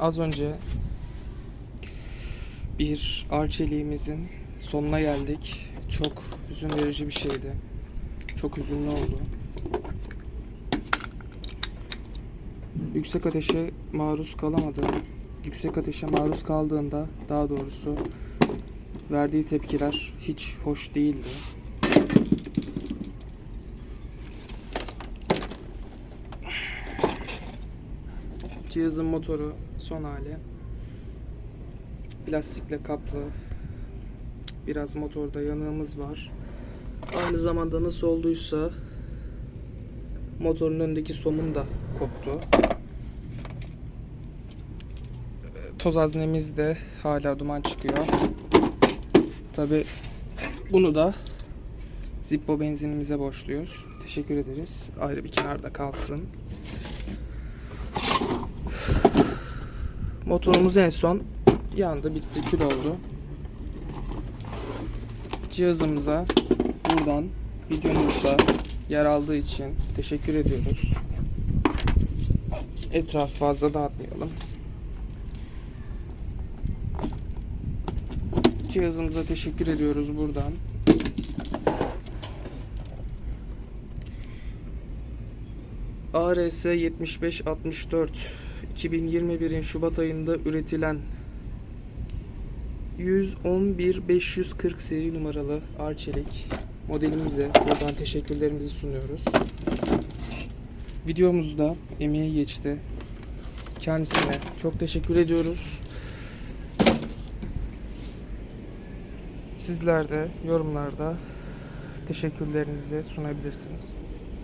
az önce bir arçeliğimizin sonuna geldik. Çok hüzün verici bir şeydi. Çok hüzünlü oldu. Yüksek ateşe maruz kalamadı. Yüksek ateşe maruz kaldığında daha doğrusu verdiği tepkiler hiç hoş değildi. Cihazın motoru son hali. Plastikle kaplı. Biraz motorda yanığımız var. Aynı zamanda nasıl olduysa motorun önündeki somun da koptu. Toz haznemiz de hala duman çıkıyor. Tabi bunu da Zippo benzinimize borçluyuz. Teşekkür ederiz. Ayrı bir kenarda kalsın. Motorumuz en son yandı, bitti, kül oldu. Cihazımıza buradan videomuzda yer aldığı için teşekkür ediyoruz. Etraf fazla dağıtmayalım. Cihazımıza teşekkür ediyoruz buradan. ARS 7564 2021'in Şubat ayında üretilen 111540 seri numaralı Arçelik modelimize buradan teşekkürlerimizi sunuyoruz. Videomuzda emeği geçti. Kendisine çok teşekkür ediyoruz. Sizler de yorumlarda teşekkürlerinizi sunabilirsiniz.